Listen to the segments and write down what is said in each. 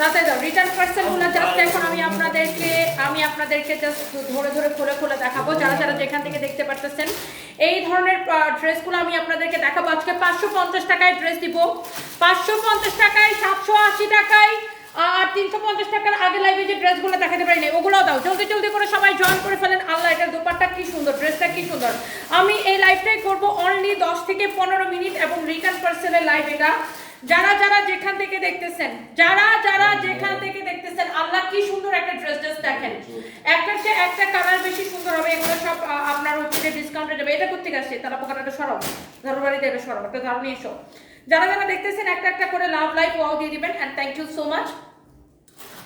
তাতে দাও return পার্সেলগুলো just এখন আমি আপনাদেরকে আমি আপনাদেরকে জাস্ট ধরে ধরে খুলে খুলে দেখাবো। যারা যারা যেখান থেকে দেখতে পারতেছেন, এই ধরনের ড্রেসগুলো আমি আপনাদেরকে দেখাবো। আজকে পাঁচশো পঞ্চাশ টাকায় ড্রেস দিব। পাঁচশো পঞ্চাশ টাকায়, সাতশো আশি টাকায় আর তিনশো পঞ্চাশ টাকার আগে লাইভে যে ড্রেসগুলো দেখাতে পারিনি, ওগুলোও দাও। জলদি জলদি করে সবাই জয়েন করে ফেলেন। আল্লাহ, এটার দোপারটা কি সুন্দর ড্রেসটা কি সুন্দর। আমি এই লাইভটাই করব অনলি দশ থেকে পনেরো মিনিট এবং রিটার্ন পার্সেলের লাইভ এটা। যারা যারা যেখান থেকে দেখতেছেন, যারা যারা যেখান থেকে দেখতেছেন, আল্লাহ কি সুন্দর একটা ড্রেস ড্রেস দেখেন। একটা সে একটা কালার বেশি সুন্দর হবে, এগুলো সব আপনার হচ্ছে ডিসকাউন্টে যাবে। এটা করতে গেছে তারা পোকাটা সরব ধরবাড়িতে এটা সরব একটা ধারণা এসব যারা যারা দেখতেছেন, একটা একটা করে লাভ লাইভ ওয়াও দিয়ে দিবেন and thank you so much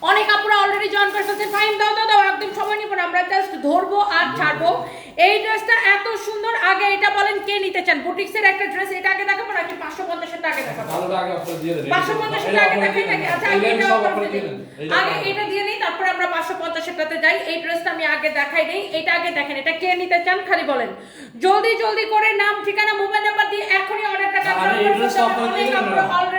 অনেক আপুরা অলরেডি জয়েন করে ফেলছেন ফাইন দাও দাও দাও একদম সময় নিব না আমরা জাস্ট ধরবো আর ছাড়বো। এই ড্রেসটা এত সুন্দর আগে এটা বলেন কে নিতে চান? বুটিক্সের একটা ড্রেস এটা আগে দেখাবো নাকি পাঁচশো পঞ্চাশের দেখাবো। আগে দেন। পাঁচশো পঞ্চাশের টাকা দেখাই নাকি আচ্ছা আগে এটা। আগে এটা দিয়ে নিই তারপরে আমরা পাঁচশো পঞ্চাশেরটাতে যাই। এই ড্রেসটা আমি আগে দেখাই নেই এটা আগে দেখেন এটা কে নিতে চান? খালি বলেন। জলদি জলদি করে নাম ঠিকানা মোবাইল নাম্বার দিয়ে এখনই অর্ডারটা আপনারা অলরেডি করে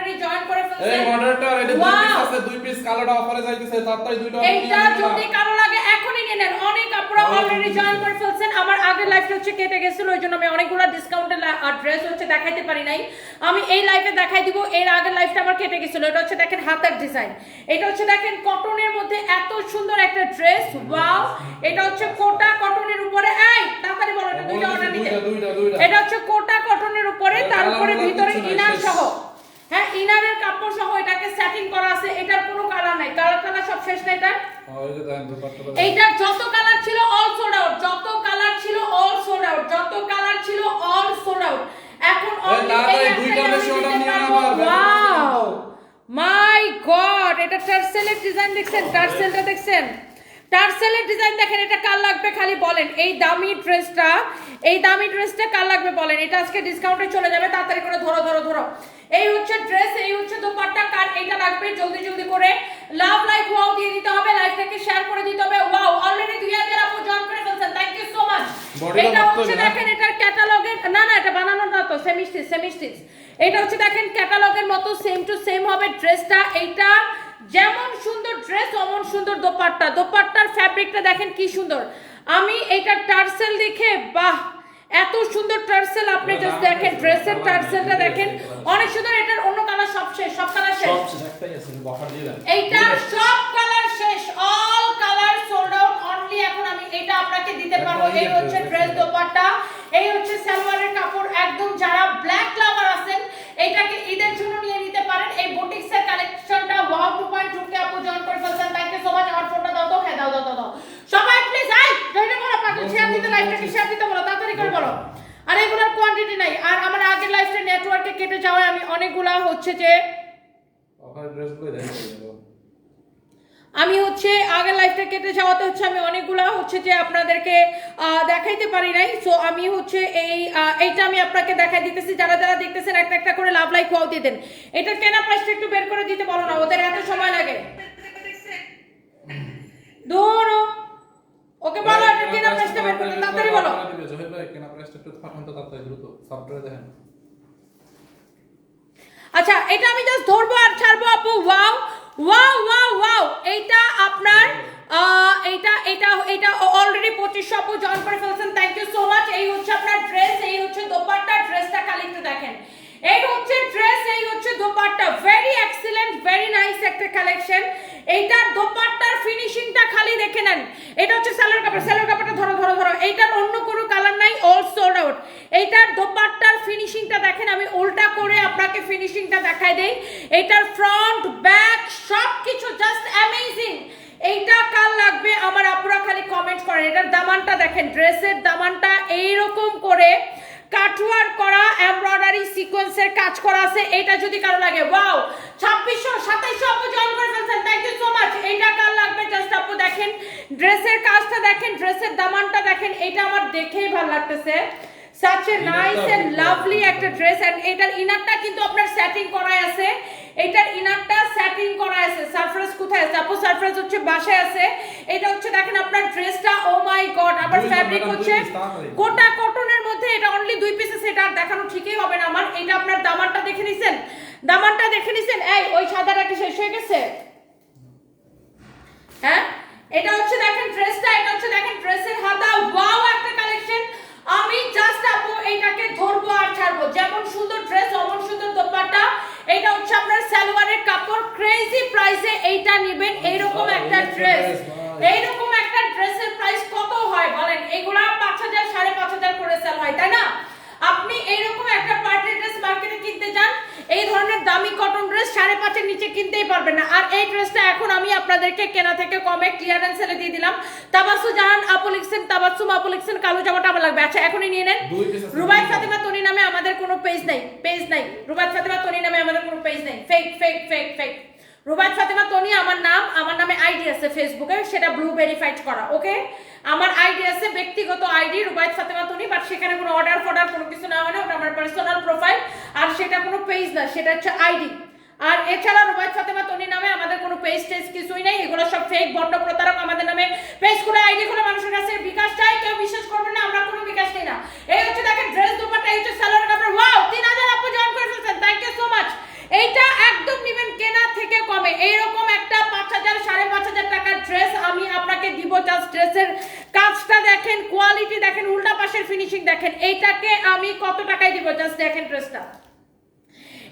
এই মডারেটর এটা দুই পিস আছে দুই পিস কালারটা অফারে যাইতেছে তাড়াতাড়ি দুইটা এইটা যদি কারও লাগে এখনই নিয়ে নেন। অনেক আপনারা অলরেডি জয়েন করে ফেলছেন। আমার আগের লাইফটা হচ্ছে কেটে গেছিল ওই জন্য আমি অনেকগুলো ডিসকাউন্টের ড্রেস হচ্ছে দেখাইতে পারি নাই। আমি এই লাইফে দেখাই দিব এর আগের লাইফটা আমার কেটে গেছিল। এটা হচ্ছে দেখেন হাতের ডিজাইন এটা হচ্ছে দেখেন কটনের মধ্যে এত সুন্দর একটা ড্রেস ওয়াও এটা হচ্ছে কোটা কটনের উপরে। এই তাড়াতাড়ি বলো এটা দুইটা অর্ডার নিতে। এটা হচ্ছে কোটা কটনের উপরে তারপরে ভিতরে ইনার সহ হ্যাঁ ইনারের কাপড় সহ এটাকে সেটিং করা আছে এটার কোনো কালার নাই। কালার কালার সব শেষ না এটার? এইটার যত কালার ছিল অল সোল্ড আউট যত কালার ছিল অল সোল্ড আউট যত কালার ছিল অল সোল্ড আউট এখন মাই গড এটা টার্সেলের ডিজাইন দেখছেন? টার্সেলটা দেখছেন? টার্সেলের ডিজাইন দেখেন এটা কার লাগবে খালি বলেন। এই দামি ড্রেসটা এই দামি ড্রেসটা কার লাগবে বলেন? এটা আজকে ডিসকাউন্টে চলে যাবে তাড়াতাড়ি করে ধরো ধরো ধরো। এই হচ্ছে ড্রেস এই হচ্ছে দোপাট্টা কার এইটা লাগবে জলদি জলদি করে। লাভ লাইক ওয়াও দিয়ে দিতে হবে লাইভটাকে শেয়ার করে দিতে হবে। ওয়াও অলরেডি 2000 আপু জয়েন করে ফেলছেন থ্যাংক ইউ সো মাচ এটা হচ্ছে দেখেন এটার ক্যাটালগের না না এটা বানানো না তো সেমি স্টিচ সেমি স্টিচ এটা হচ্ছে দেখেন ক্যাটালগের মতো সেম টু সেম হবে ড্রেসটা এইটা যেমন সুন্দর ড্রেস অমন সুন্দর দোপাট্টা। দোপাট্টার ফ্যাব্রিকটা দেখেন কি সুন্দর। আমি এটা টার্সেল দেখে বাহ! এত সুন্দর টার্সেল আপনি জাস্ট দেখেন ড্রেসের টার্সেলটা দেখেন। অনেক সুন্দর এটার অন্য কালার সব শেষ সব কালার শেষ। এইটার সব কালার শেষ all colour sold out only এখন আমি এটা আপনাকে দিতে পারব। এই হচ্ছে ড্রেস দোপাট্টা এই হচ্ছে সালোয়ারের কাপড়। একদম যারা ব্ল্যাক লাভার আছেন এটাকে ঈদের জন্য নিয়ে নিতে পারেন। এই বুটিক্স এর কালেকশনটা ওয়াও 2.2 কে আপু জয়েন করে ফেলছেন থ্যাংক ইউ সো মাচ আমার ফোনটা দাও তো হ্যাঁ দাও দাও দাও দাও সবাই প্লিজ আই ধরে বলো পাগল শেয়ার দিতে লাইভটাকে শেয়ার দিতে বলো তাড়াতাড়ি করে বলো আর এগুলোর কোয়ান্টিটি নাই আর আমার আগের লাইফটা নেটওয়ার্কে কেটে যাওয়ায় আমি অনেকগুলা হচ্ছে যে আমি হচ্ছে আগের লাইফটা কেটে যাওয়াতে হচ্ছে আমি অনেকগুলা হচ্ছে যে আপনাদেরকে দেখাইতে পারি নাই। সো আমি হচ্ছে এই এইটা আমি আপনাকে দেখাই দিতেছি। যারা যারা দেখতেছেন একটা একটা করে লাভ লাইক ওয়াও দিয়ে দেন। এটা কেনা প্রাইসটা একটু বের করে দিতে বলো না ওদের এত সময় লাগে। ধরো ওকে বলো এটা কেনা প্রাইসটা বের করতে তাড়াতাড়ি বলো। জহির ভাই কেনা প্রাইসটা একটু পাঠান তো তাড়াতাড়ি দ্রুত সফটওয়্যারে দেখেন আচ্ছা এটা আমি জাস্ট ধরবো আর ছাড়বো, আপু। ওয়াও ওয়াও ওয়াও ওয়াও এইটা আপনার এইটা এটা এটা অলরেডি পঁচিশশো আপু জয়েন করে ফেলছেন। থ্যাংক ইউ সো মাচ এই হচ্ছে আপনার ড্রেস এই হচ্ছে দোপাট্টা। ড্রেসটা খালি একটু দেখেন। এই হচ্ছে ড্রেস এই হচ্ছে dupatta. Very excellent very nice একটা কালেকশন এইটার দোপাট্টার ফিনিশিংটা খালি দেখে নেন। এটা হচ্ছে সালোয়ার কাপড়। সালোয়ার কাপড়টা ধরো ধরো ধরো। এইটার অন্য কোনো কালার নাই অল সোল্ড আউট এইটার দোপাট্টার ফিনিশিংটা দেখেন। আমি উল্টা করে আপনাকে ফিনিশিংটা দেখাই দেই। এইটার ফ্রন্ট ব্যাক সব কিছু জাস্ট অ্যামেজিং এইটা কাল লাগবে? আমার আপুরা খালি কমেন্ট করেন এটার দামানটা দেখেন ড্রেসের দামানটা এইরকম করে কাটওয়ার করা এমব্রয়ডারি সিকোয়েন্সের কাজ করা আছে। এটা যদি কারও লাগে ওয়াও ছাব্বিশশো, সাতাইশশো আপু জয়েন করে ফেলছেন। থ্যাংক ইউ সো মাচ এইটা কার লাগবে? জাস্ট আপু দেখেন। ড্রেসের কাজটা দেখেন ড্রেসের দামানটা দেখেন। এটা আমার দেখেই ভালো লাগতেছে। Such a nice and lovely একটা ড্রেস এন্ড এটার ইনারটা কিন্তু আপনার সেটিং করাই আছে। এটার ইনারটা সেটিং করা আছে। সারফ্রাজ কোথায় আছে? আপু সারফ্রাজ হচ্ছে বাসায় আছে। এটা হচ্ছে দেখেন আপনার ড্রেসটা ও মাই গড আবার ফ্যাব্রিক হচ্ছে। গোটা কটনের মধ্যে এটা অনলি দুই পিসে সেটা আর দেখানো ঠিকই হবে না আমার। এটা আপনার দামানটা দেখে নিছেন? দামানটা দেখে নিছেন? এই ওই সাদাটা কি শেষ হয়ে গেছে? হ্যাঁ? এটা হচ্ছে দেখেন ড্রেসটা এটা হচ্ছে দেখেন ড্রেসের হাতা। ওয়াও একটা কালেকশন আমি জাস্ট আপু এইটাকে ধরবো আর ছাড়বো। যেমন সুন্দর ড্রেস অমন সুন্দর দোপাট্টা। এটা হচ্ছে আপনার সালোয়ারের কাপড়। ক্রেজি প্রাইসে এইটা নেবেন। এইরকম একটা ড্রেস এইরকম একটা ড্রেসের প্রাইস কত হয় বলেন? এগুলা পাঁচ হাজার সাড়ে পাঁচ হাজার করে সেল হয় তাই না আপনি এইরকম একটা পার্টি ড্রেস মার্কেটে কিনতে যান এই ধরনের দামি কটন ড্রেস সাড়ে পাঁচের নিচে কিনতেই পারবেন না। আর এই ড্রেসটা এখন আমি আপনাদেরকে কেনা থেকে কমে ক্লিয়ারেন্স সেলে দিয়ে দিলাম। তাবাসু জাহান আপু লিখছেন তাবাসুম আপু লিখছেন কালো জামাটা আমার লাগবে। আচ্ছা এখনই নিয়ে নেন। রুবাই ফাতিমা তনি নামে আমাদের কোনো পেজ নাই পেজ নাই। রুবাই ফাতেমা তনি নামে আমাদের কোনো পেজ নাই। Fake fake fake fake Rubai Fatema Toni আমার নাম আমার নামে আইডি আছে ফেসবুকে সেটা ব্লু ভেরিফাইড করা ওকে আমার আইডি আছে ব্যক্তিগত আইডি রুবাই ফাতিমা তনি বাট সেখানে কোনো অর্ডার ফর্ডার কোনো কিছু না হয় না ওটা আমার পার্সোনাল প্রোফাইল আর সেটা কোনো পেজ না সেটা হচ্ছে আইডি আর এছাড়া রুবাই ফাতেমা তনি নামে আমাদের কোনো পেজ টেজ কিছুই নেই, এগুলো সব ফেক বন্ড প্রতারক আমাদের নামে পেজ করে আইডি করে মানুষের কাছে বিকাশ চাই, কেউ বিশ্বাস করবে না, আমরা কোনো বিকাশ নেই না। এই হচ্ছে দেখেন ড্রেস দুপাটা এই হচ্ছে কাপড় ওয়াও তিন হাজার আপু জয়েন করে ফেলছেন থ্যাংক ইউ সো মাচ এইটা একদম নিবেন কেনা থেকে কমে, এইরকম একটা পাঁচ হাজার, সাড়ে পাঁচ হাজার টাকার ড্রেস আমি আপনাকে দিব জাস্ট ড্রেসের কাজটা দেখেন কোয়ালিটি দেখেন, উল্টা পাশের ফিনিশিং দেখেন, এইটাকে আমি কত টাকায় দিব জাস্ট দেখেন ড্রেসটা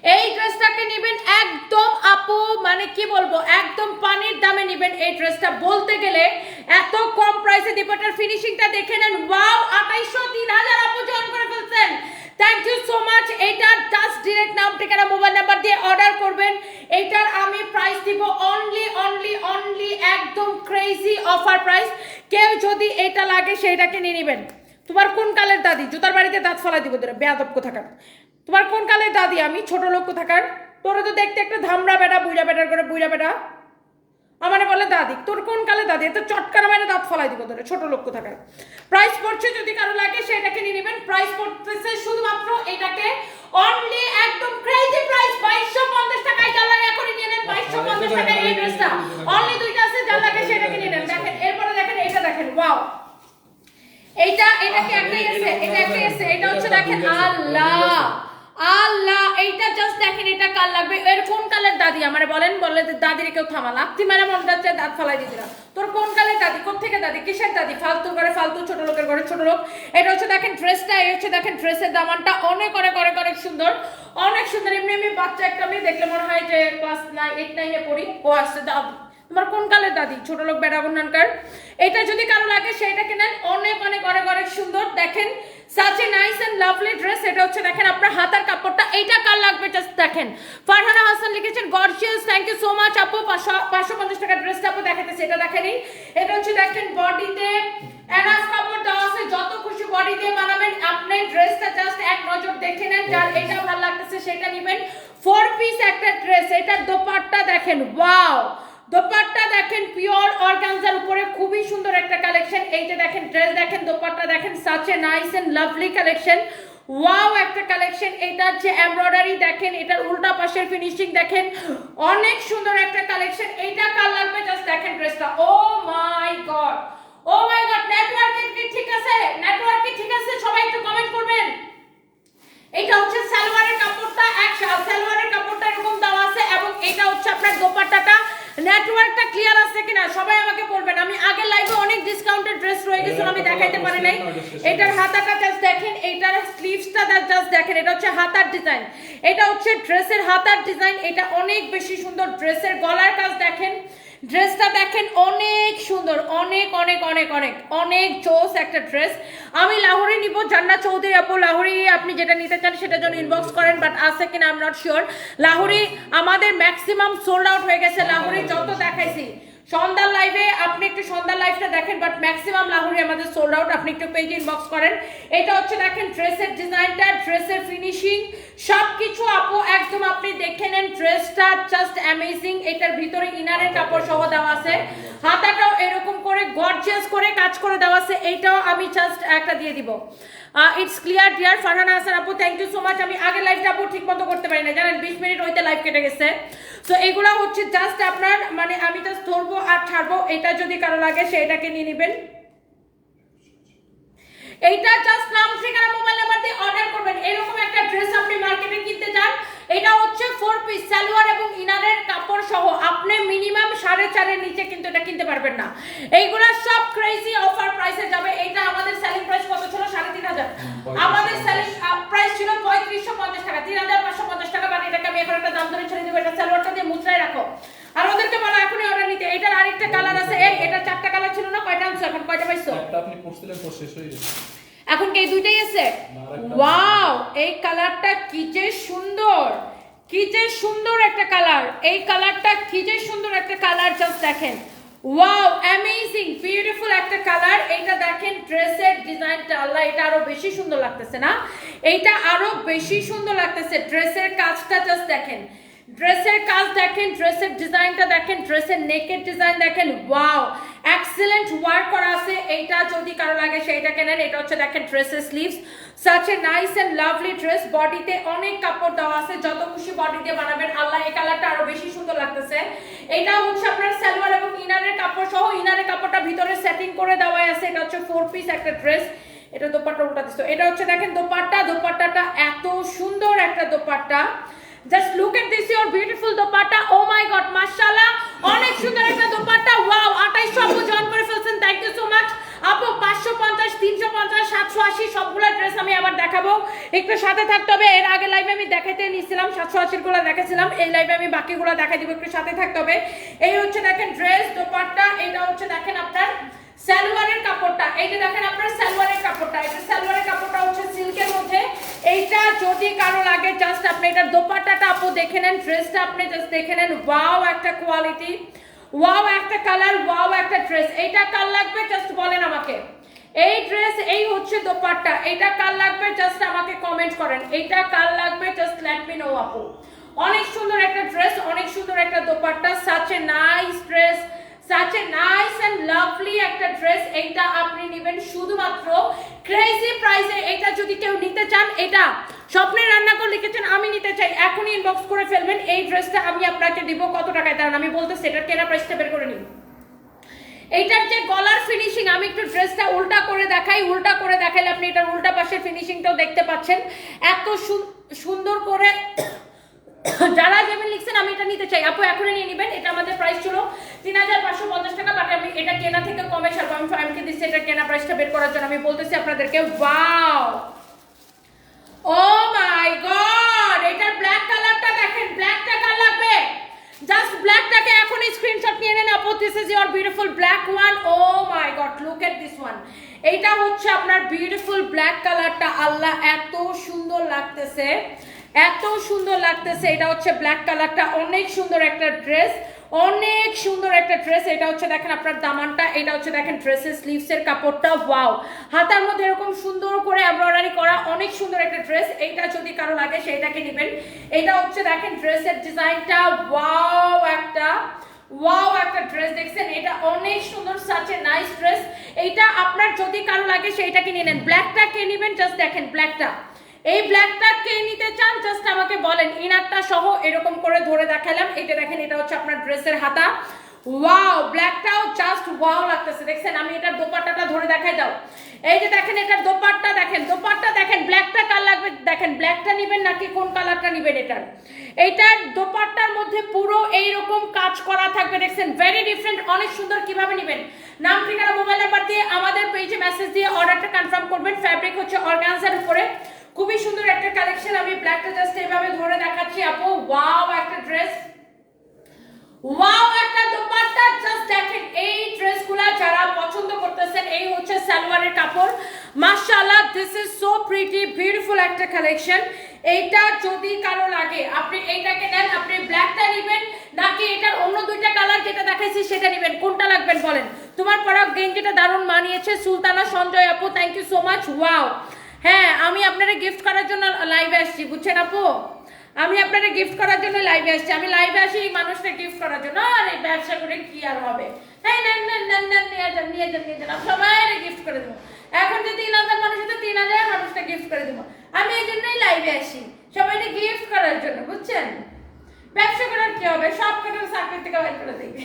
এই ড্রেসটাকে নেবেন একদম আপু মানে কি বলব, একদম পানির দামে নেবেন এই ড্রেসটা। বলতে গেলে এত কম প্রাইসে দীপটার ফিনিশিংটা দেখে নেন। ওয়াও আঠাইশো তিন হাজার আপু জয়েন করে ফেলছেন। থ্যাংক ইউ সো মাচ এইটা জাস্ট ডিরেক্ট নাম, ঠিকানা মোবাইল নাম্বার দিয়ে অর্ডার করবেন। এইটার আমি প্রাইস দিব অনলি অনলি অনলি একদম ক্রেজি অফার প্রাইস কেউ যদি এটা লাগে, সেইটাকে নিয়ে নেবেন। তোমার কোন কালের দাদি? জুতার বাড়িতে দাঁত ফলাই দিব তোরা বেয়াদব কোথাকার। তোমার কোন কালের দাদি? আমি ছোট লোক থাকার তোরা তো দেখতে একটা ধামড়া বেটা বুইড়া বেটার করে বুইড়া বেটা। আমারে বলে দাদি তোর কোন কালে দাদি? এত চটকার মানে দাঁত ফলাই দিব তোরে ছোট লোক কোথাকার। প্রাইস পড়ছে যদি কারও লাগে সেটাকে নিয়ে নেবেন। প্রাইস পড়তেছে শুধুমাত্র এটাকে অনলি একদম ক্রেজি প্রাইস বাইশশো পঞ্চাশ টাকায় যার লাগে এখনই নিয়ে নেন বাইশশো পঞ্চাশ টাকায় এই ড্রেসটা অনলি দুইটা আছে যার লাগে সেটাকে নিয়ে নেন। দেখেন এরপরে দেখেন এটা দেখেন ওয়াও এইটা এটা কি একটা এসে এটা একটা এসে এটা হচ্ছে দেখেন আল্লাহ। আল্লাহ, এইটা জাস্ট দেখেন এটা কাল লাগবে? এর কোন কালের দাদি আমারে বলেন, বলে দাদির কেউ থামা মেরে মন যাচ্ছে দাঁত ফালাই দিয়েছিলাম তোর কোন কালের দাদি থেকে দাদি কিসের দাদি ফালতু করে ফালতু, ছোট লোকের ঘরে ছোট লোক। এটা হচ্ছে দেখেন ড্রেসটা এই হচ্ছে দেখেন ড্রেসের দামানটা। অনেক অনেক অনেক অনেক সুন্দর। অনেক সুন্দর। এমনি এমনি বাচ্চা একটা মেয়ে দেখলে মনে হয় যে, ক্লাস নাইন, এইট, নাইনে পড়ি। ও আসছে দাদি তোমার কোন কালের দাদি ছোট লোক, বেড়া বন্যানকার। এটা যদি কারও লাগে, সেটা কিনেন। অনেক অনেক অনেক অনেক সুন্দর। দেখেন such a nice and lovely dress এটা হচ্ছে দেখেন আপনার হাতার কাপড়টা। এইটা কার লাগবে? জাস্ট দেখেন। ফারহানা হাসান লিখেছেন gorgeous thank you so much আপু। পাঁচশো পঞ্চাশ টাকার ড্রেসটা আপু দেখাতেছে এটা দেখেনি। এটা হচ্ছে দেখেন বডিতে এনাফ কাপড় দেওয়া আছে যত খুশি বডি দিয়ে বানাবেন আপনি ড্রেসটা জাস্ট এক নজর দেখে নেন যার এটা ভালো লাগতেছে সেটা নেবেন। ফোর পিস একটা ড্রেস এটার দোপাট্টা দেখেন ওয়াও দোপাট্টা দেখেন পিওর অর্গানজার উপরে খুবই সুন্দর একটা কালেকশন এই যে দেখেন ড্রেস দেখেন, দোপাট্টা দেখেন such a nice and lovely collection wow একটা কালেকশন এটার যে এমব্রয়ডারি দেখেন, এটার উল্টা পাশের ফিনিশিং দেখেন, অনেক সুন্দর একটা কালেকশন এইটা কার লাগবে? জাস্ট দেখেন ড্রেসটা ও my God oh my God network কি ঠিক আছে? নেটওয়ার্ক ঠিক আছে? সবাই একটু কমেন্ট করবেন। এটা হচ্ছে সালোয়ারের কাপড়টা, এক সালোয়ারের কাপড়টা এরকম দেওয়া আছে এবং এটা হচ্ছে আপনার দোপাট্টাটা। নেটওয়ার্কটা ক্লিয়ার আছে কিনা? সবাই আমাকে বলবেন। আমি আগে লাইভে অনেক ডিসকাউন্টেড ড্রেস রয়ে গেছিল, আমি দেখাইতে পারি নাই। এটার হাতাটা জাস্ট দেখেন, এটার স্লিভসটা জাস্ট দেখেন, এটা হচ্ছে হাতার ডিজাইন এটা হচ্ছে ড্রেসের হাতার ডিজাইন এটা অনেক বেশি সুন্দর ড্রেসের গলার কাজ দেখেন। ড্রেসটা দেখেন অনেক সুন্দর, অনেক অনেক অনেক অনেক অনেক চোস একটা ড্রেস। আমি লাহোরি নিব জান্না চৌধুরী আপু, লাহোরি আপনি যেটা নিতে চান সেটা জন্য ইনবক্স করেন বাট আছে কিনা I am not sure Lahori আমাদের ম্যাক্সিমাম সোল্ড আউট হয়ে গেছে, লাহোরি যত দেখাইছি। সন্ধ্যার লাইভে আপনি একটু সন্ধ্যার লাইভটা দেখেন বাট ম্যাক্সিমাম লাহোরি আমাদের সোল্ড আউট আপনি একটু পেজ ইনবক্স করেন। এটা হচ্ছে দেখেন ড্রেসের ডিজাইনটা ড্রেসের ফিনিশিং সবকিছু আপু একদম আপনি দেখে নেন ড্রেসটা জাস্ট অ্যামেজিং এটার ভিতরে ইনারের কাপড় সহ দেওয়া আছে। হাতাটাও এরকম করে গর্জিয়াস করে কাজ করে দেওয়া আছে এইটাও আমি জাস্ট একটা দিয়ে দিব। It's clear dear Farhana Hasan আপু থ্যাংক ইউ সো মাচ আমি আগে লাইভটা আপু ঠিক মতো করতে পারি না জানেন, বিশ মিনিট হইতে লাইভ কেটে গেছে। সো এগুলা হচ্ছে জাস্ট আপনার মানে আমি জাস্ট ধরবো আর ছাড়বো। এটা যদি কারও লাগে সেটাকে নিয়ে নেবেন। এইটা জাস্ট নাম ঠিকানা মোবাইল নাম্বার দিয়ে অর্ডার করবেন। এরকম একটা ড্রেস আপনি মার্কেটে কিনতে যান এটা হচ্ছে ফোর পিস সালোয়ার এবং ইনারের কাপড় সহ। আপনি মিনিমাম সাড়ে চারের নিচে কিন্তু এটা কিনতে পারবেন না। এইগুলো সব ক্রেজি অফার প্রাইসে যাবে। এটা আমাদের সেলিং প্রাইস কত ছিল? সাড়ে তিন হাজার। আমাদের 35 সেলিং প্রাইস ছিল পঁয়ত্রিশশো পঞ্চাশ টাকা তিন হাজার পাঁচশো পঞ্চাশ টাকা বাট এটাকে আমি এখন একটা দাম ধরে ছেড়ে দেবো এটা সালোয়ারটা দিয়ে মুচড়াই রাখো আর ওদেরকে বলো এখনই অর্ডার নিতে এটার আরেকটা কালার আছে এই এটা চারটা কালার ছিল না কয়টা পাইছো? একটা আপনি পড়ছিলেন পর শেষ হয়ে গেছে। এখন কি এই দুইটাই আছে? ওয়াও এই কালারটা কি যে সুন্দর। কি যে সুন্দর একটা কালার। এই কালারটা কি যে সুন্দর একটা কালার জাস্ট দেখেন। ওয়াও অ্যামেজিং বিউটিফুল একটা কালার। এইটা দেখেন ড্রেসের ডিজাইনটা আল্লাহ এটা আরও বেশি সুন্দর লাগতেছে না? এইটা আরও বেশি সুন্দর লাগতেছে। ড্রেসের কাজটা জাস্ট দেখেন। ড্রেসের কাজ দেখেন ড্রেসের ডিজাইনটা দেখেন ড্রেসের নেকের ডিজাইন দেখেন। ওয়াও এক্সেলেন্ট ওয়ার্ক করা আছে এইটা যদি কারও লাগে, সেইটা কেনেন। এটা হচ্ছে দেখেন ড্রেসের sleeves such a nice and lovely dress বডিতে অনেক কাপড় দেওয়া আছে। যত খুশি বডি দিয়ে বানাবেন। আল্লাহ, এই কালারটা আরও বেশি সুন্দর লাগতেছে। এটা হচ্ছে আপনার সালোয়ার এবং ইনারের কাপড় সহ। ইনারের কাপড়টা ভিতরে সেটিং করে দেওয়া আছে। এটা হচ্ছে ফোর পিস একটা ড্রেস এটা দোপাট্টা উল্টা দিচ্ছ এটা হচ্ছে দেখেন দোপাট্টা। দোপাট্টাটা এত সুন্দর একটা dupatta. Just look at this your beautiful dupatta oh my God মাশাআল্লাহ অনেক সুন্দর একটা দোপাট্টা ওয়াও 2800 আপু জয়েন করে ফেলছেন। থ্যাংক ইউ সো মাচ আপু 550 350 780 সবগুলা ড্রেস আমি আবার দেখাবো। একটু সাথে থাকতে হবে। এর আগে লাইভে আমি দেখাইতে নিছিলাম 780 গুলো দেখাছিলাম এই লাইভে আমি বাকিগুলো দেখাই দিব, একটু সাথে থাকতে হবে। এই হচ্ছে দেখেন ড্রেস দোপাট্টা এটা হচ্ছে দেখেন আপনার সালোয়ারের কাপড়টা, এইটা দেখেন আপনার সালোয়ারের কাপড়টা এটা সালোয়ারের কাপড়টা হচ্ছে সিল্কের মধ্যে। এইটা যদি কারও লাগে জাস্ট আপনি এটা দোপাট্টাটা আপু দেখে নেন ড্রেসটা আপনি জাস্ট দেখে নেন ওয়াও একটা কোয়ালিটি ওয়াও একটা কালার ওয়াও একটা ড্রেস এইটা কার লাগবে? জাস্ট বলেন আমাকে। এই ড্রেস এই হচ্ছে দোপাট্টা, এইটা কার লাগবে? জাস্ট আমাকে কমেন্ট করেন। এইটা কার লাগবে? জাস্ট লেট মি নো আপু। অনেক সুন্দর একটা ড্রেস অনেক সুন্দর একটা dupatta such nice dress such a nice and lovely একটা ড্রেস এইটা আপনি নেবেন শুধুমাত্র ক্রেজি প্রাইসে এটা যদি কেউ নিতে চান, এটা স্বপ্নের রান্না করে লিখেছেন, আমি নিতে চাই। এখনই ইনবক্স করে ফেলবেন, এই ড্রেসটা আমি আপনাকে দিব কত টাকায়। দাঁড়ান আমি বলতে সেটার কেনা প্রাইসটা বের করে নিন। এইটার যে গলার ফিনিশিং আমি একটু ড্রেসটা উল্টা করে দেখাই। উল্টা করে দেখাইলে আপনি এটার উল্টা পাশের ফিনিশিংটাও দেখতে পাচ্ছেন। এত সুন্দর করে যারা যেমন লিখছেন, আমি এটা নিতে চাই। আপু, এখনই নিয়ে নেবেন। এটা আমাদের প্রাইস ছিল তিন হাজার পাঁচশো পঞ্চাশ টাকা, বাট আমি এটা কেনা থেকে কমে ছাড়বো। আমি ফাইমকে দিচ্ছি, এটা কেনা প্রাইসটা বের করার জন্য। আমি বলতেছি আপনাদেরকে ওয়াও ও মাই গড এটার ব্ল্যাক কালারটা দেখেন ব্ল্যাকটা কার লাগবে? জাস্ট ব্ল্যাকটাকে এখনই স্ক্রিনশট নিয়ে নেন, আপু। This is your beautiful black one oh my God look at this one এইটা হচ্ছে আপনার বিউটিফুল ব্ল্যাক কালারটা আল্লাহ, এত সুন্দর লাগতেছে। এত সুন্দর লাগতেছে। এটা হচ্ছে ব্ল্যাক কালারটা অনেক সুন্দর একটা ড্রেস অনেক সুন্দর একটা ড্রেস এটা হচ্ছে দেখেন আপনার দামানটা। এটা হচ্ছে দেখেন ড্রেসের স্লিভসের কাপড়টা। ওয়াও হাতার মধ্যে এরকম সুন্দর করে এমব্রয়ডারি করা অনেক সুন্দর একটা ড্রেস এইটা যদি কারও লাগে, সেইটাকে নেবেন। এটা হচ্ছে দেখেন ড্রেসের ডিজাইনটা। ওয়াও একটা ওয়াও একটা ড্রেস দেখছেন? এটা অনেক সুন্দর সাচ এ নাইস ড্রেস এইটা আপনার যদি কারও লাগে, সেইটাকে নিয়ে নেন। ব্ল্যাকটা কে নেবেন? জাস্ট দেখেন ব্ল্যাকটা এই ব্ল্যাকটা কে নিতে চান জাস্ট আমাকে বলেন ইনারটা সহ এরকম করে ধরে দেখালাম। এটা দেখেন, এটা হচ্ছে আপনার ড্রেসের হাতা। ওয়াও ব্ল্যাকটাও জাস্ট ওয়াও লাগতেছে। দেখছেন, আমি এটার দোপাট্টাটা ধরে দেখাই দাও এই যে দেখেন, এটার দোপাট্টা দেখেন দোপাট্টা দেখেন ব্ল্যাকটা কার লাগবে? দেখেন ব্ল্যাকটা নেবেন নাকি কোন কালারটা নেবেন এটার? এইটার দোপাট্টার মধ্যে পুরো এইরকম কাজ করা থাকবে। দেখছেন ভেরি ডিফারেন্ট অনেক সুন্দর কীভাবে নেবেন? নাম, ঠিকানা মোবাইল নাম্বার দিয়ে আমাদের পেজে মেসেজ দিয়ে অর্ডারটা কনফার্ম করবেন। ফ্যাব্রিক হচ্ছে অর্গানজার উপরে। খুবই সুন্দর একটা কালেকশন আমি ব্ল্যাকটা জাস্ট এইভাবে ধরে দেখাচ্ছি, আপু। ওয়াও একটা ড্রেস ওয়াও একটা দোপাট্টা। জাস্ট দেখেন এই ড্রেসগুলা যারা পছন্দ করতেছেন, এই হচ্ছে সালোয়ারের কাপড়। মাশাআল্লাহ this is so pretty beautiful একটা কালেকশন এইটা যদি কারও লাগে, আপনি এইটাকে নেন, আপনি ব্ল্যাকটা নেবেন, নাকি এটার অন্য দুইটা কালার যেটা দেখাইছি সেটা নেবেন? কোনটা লাগবেন বলেন? তোমার পরা গেঞ্জিটা দারুণ মানিয়েছে। সুলতানা সঞ্জয় আপু thank you so much wow হ্যাঁ আমি আপনারা গিফট করার জন্য লাইভে আসছি, বুঝছেন আপু? আমি আপনারা গিফট করার জন্য লাইভে আসছি। আমি লাইভে আসি এই মানুষটা গিফট করার জন্য। আর এই ব্যবসা করে কি আর হবে? হ্যাঁ নেন নেন নেন নেন, নিয়ে যান নিয়ে যান নিয়ে যান। আমি সবাই গিফট করে দেবো। এখন যে তিন হাজার মানুষ হতো তিন হাজার মানুষটা গিফট করে দেবো। আমি এই জন্যই লাইভে আসি সবাই গিফট করার জন্য, বুঝছেন? ব্যবসা করার কি হবে? সব কটার চাকরি থেকে বের করে দেখবে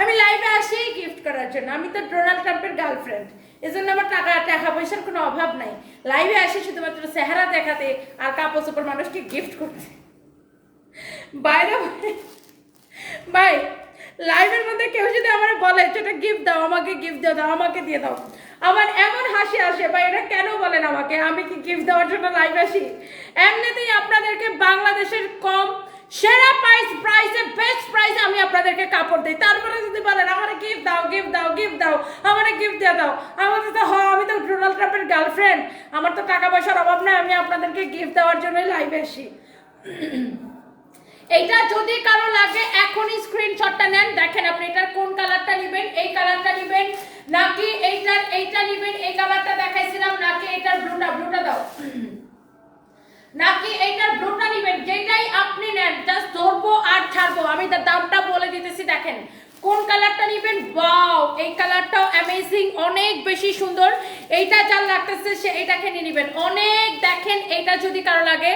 আমি লাইভে আসি গিফট করার জন্য। আমি তো ডোনাল্ড ট্রাম্পের গার্লফ্রেন্ড এই জন্য আমার টাকা টাকা পয়সার কোনো অভাব নাই। লাইভে আসি শুধুমাত্র চেহারা দেখাতে আর কাপড় চোপড় মানুষকে গিফট করতে। বাইরে ভাই লাইভের মধ্যে কেউ যদি আমার বলে সেটা গিফট দাও, আমাকে গিফট দিয়ে দাও, আমাকে দিয়ে দাও। আমার এমন হাসি আসে বা এটা কেন বলেন আমাকে? আমি কি গিফট দেওয়ার জন্য লাইভ আসি? এমনিতেই আপনাদেরকে বাংলাদেশের কম সেরা প্রাইস প্রাইসে বেস্ট প্রাইসে আমি আপনাদেরকে কাপড় দিই। তারপরে যদি বলেন, আমার গিফট দাও গিফট দাও গিফট দাও, আমার গিফট দিয়ে দাও। আমার তো হ আমি তো ডোনাল্ড ট্রাম্পের গার্লফ্রেন্ড আমার তো টাকা পয়সার অভাব নাই, আমি আপনাদেরকে গিফট দেওয়ার জন্যই লাইভে আসি এইটা যদি কারও লাগে, এখনই স্ক্রিনশটটা নেন। দেখেন আপনি এটার কোন কালারটা নেবেন? এই কালারটা নেবেন, নাকি এইটার, এইটা নেবেন? এই কালারটা দেখাইছিলাম, নাকি এটার ব্লুটা ব্লুটা দাও। নাকি এইটার ব্লুটা নেবেন? যেটাই আপনি নেন জাস্ট ধরবো আর ছাড়বো। আমি তার দামটা বলে দিতেছি, দেখেন। কোন কালারটা নেবেন? ওয়াও এই কালারটাও অ্যামেজিং অনেক বেশি সুন্দর। এইটা যার লাগতেছে, সে এটাকে নিয়ে নেবেন। অনেক, দেখেন, এটা যদি কারও লাগে।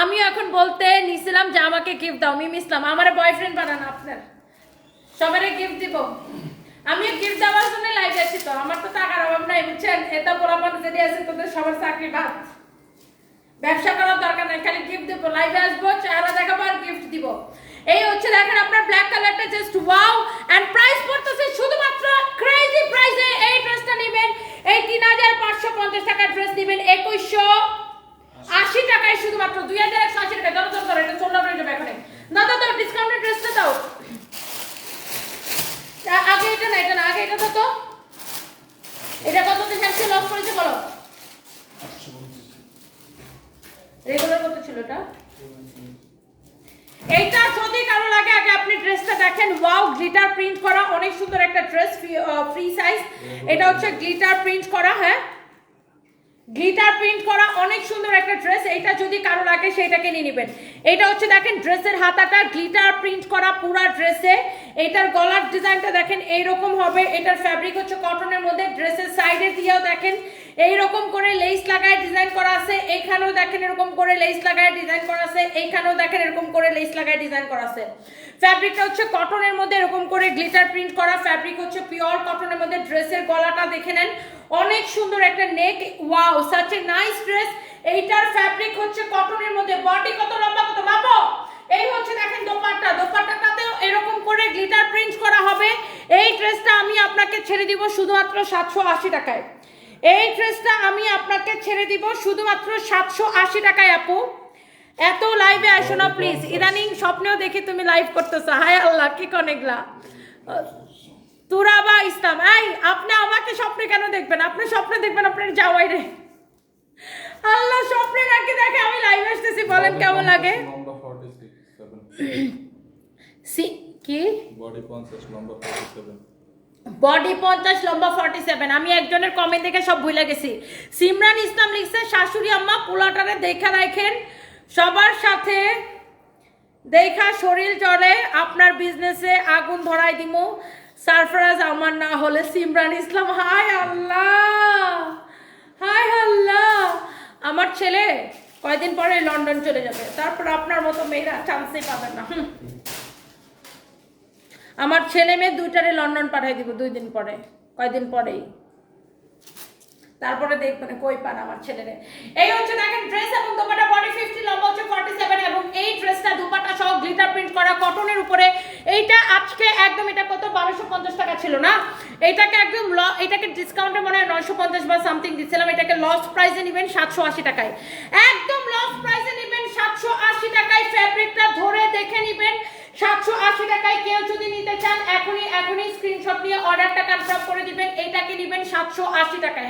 আমি এখন বলতে নিছিলাম যে আমাকে গিফট দাও, মিম ইসলাম। আমার বয়ফ্রেন্ড বানান আপনার। সবারে গিফট দিব। আমি গিফট দেওয়ার জন্য লাইভ আছি তো। আমার তো টাকার অভাব নাই, বুঝছেন? এটা পোলাপান যদি আছে, তোদের সবার চাকরি বাদ। ব্যবসা করার দরকার নেই, খালি গিফট দেবো লাইভে আসব, চেহারা দেখাবো আর গিফট দিব। এই হচ্ছে দেখেন আপনার ব্ল্যাক কালারটা জাস্ট ওয়াও এন্ড প্রাইস পড়তেছে শুধুমাত্র ক্রেজি প্রাইসে এই ড্রেসটা নেবেন। এই তিন হাজার পাঁচশো পঞ্চাশ টাকার ড্রেস নেবেন, একুশশো আশি টাকায় শুধুমাত্র দুই হাজার একশো আশি টাকা ধরো ধরো এটা আউট হয়ে যাবে এখন দাও দাও ডিসকাউন্টের ড্রেসটা দাও। আগে এটা না এটা না, আগে এটা তো এটা কততে যাচ্ছে লস করেছে বলো। রেগুলার কত ছিল এটা এইটা যদি কারও লাগে, আগে আপনি ড্রেসটা দেখেন। ওয়াও গ্লিটার প্রিন্ট করা। অনেক সুন্দর একটা ড্রেস ফ্রি সাইজ এটা হচ্ছে গ্লিটার প্রিন্ট করা হ্যাঁ? গ্লিটার প্রিন্ট করা, অনেক সুন্দর একটা ড্রেস এইটা যদি কারও লাগে সেটাকে নিয়ে নেবেন। এটা হচ্ছে, দেখেন ড্রেসের হাতাটা গ্লিটার প্রিন্ট করা পুরা ড্রেসে এটার গলার ডিজাইনটা দেখেন, এইরকম হবে। এটার ফ্যাব্রিক হচ্ছে কটনের মধ্যে। ড্রেসের সাইডে দিয়েও দেখেন এইরকম করে লেস লাগায় ডিজাইন করা আছে, এইখানেও দেখেন এরকম করে লেস লাগায় ডিজাইন করা আছে, এইখানেও দেখেন এরকম করে লেস লাগায় ডিজাইন করা আছে। ফ্যাব্রিকটা হচ্ছে কটনের মধ্যে এরকম করে গ্লিটার প্রিন্ট করা ফ্যাব্রিক হচ্ছে পিওর কটনের মধ্যে ড্রেসের গলাটা দেখে নেন। অনেক সুন্দর একটা neck wow such a nice dress এইটার ফ্যাব্রিক হচ্ছে কটনের মধ্যে। বডি কত লম্বা, কত মাপো এই হচ্ছে দেখেন দোপাট্টা। দোপাট্টাটাতেও এরকম করে গ্লিটার প্রিন্ট করা হবে। এই ড্রেসটা আমি আপনাকে ছেড়ে দিব শুধুমাত্র সাতশো আশি টাকায়। এই ড্রেসটা আমি আপনাকে ছেড়ে দিব শুধুমাত্র সাতশো আশি টাকায় আপু। এত লাইভে আসো না প্লিজ ইদানিং স্বপ্নেও দেখি তুমি লাইভ করতেছো। হায় আল্লাহ কি কনেগলা তুরাবা ইসলাম। এই আপনি আমাকে স্বপ্নে কেন দেখবেন? আপনি স্বপ্নে দেখবেন আপনার যাওয়াই রে। আল্লাহ স্বপ্নে নাকি দেখে আমি লাইভ আসতেছি বলেন কেমন লাগে? লম্বা 46 সেভেন সি কি? বডি 50 লম্বা 47 বডি পঞ্চাশ, লম্বা ফর্টি সেভেন আমি একজনের কমেন্ট দেখে সব ভুলে গেছি। সিমরান ইসলাম লিখছে, শাশুড়ি আম্মা পোলাটারে দেখা রাখেন। সবার সাথে দেখা শরীর চড়ে আপনার বিজনেসে আগুন ধরাই দিমু। সারফরাজ আমার না হলে সিমরান ইসলাম, হায় আল্লাহ! হায় আল্লাহ! আমার ছেলে কয়দিন পরে লন্ডন চলে যাবে। তারপর আপনার মতো মেয়েরা চান্সই পাবেন না। হুম। আমার ছেলে মেয়ে দুইটারে লন্ডন পাঠাই দিব দুই দিন পরে, কয়দিন পরেই। তারপরে দেখবেন কই পান আমার ছেলেরে। এই হচ্ছে দেখেন ড্রেস এবং দোপাটা বডি ফিফটি লম্বা হচ্ছে ফর্টি সেভেন এবং এই ড্রেসটা দুপাটা সহ গ্লিটার প্রিন্ট করা কটনের উপরে। এইটা আজকে একদম এটা কত? বারোশো পঞ্চাশ টাকা ছিল না? এটাকে একদম ল এটাকে ডিসকাউন্টে মনে হয় নয়শো পঞ্চাশ বা সামথিং দিচ্ছিলাম এটাকে লস প্রাইসে নেবেন সাতশো আশি টাকায়। একদম লস প্রাইসে নেবেন সাতশো আশি টাকায়। ফ্যাব্রিকটা ধরে দেখে নেবেন। সাতশো আশি টাকায় কেউ যদি নিতে চান, এখনই এখনই স্ক্রিনশট নিয়ে অর্ডারটা কনফার্ম করে দিবেন। এটাকে নেবেন সাতশো আশি টাকায়।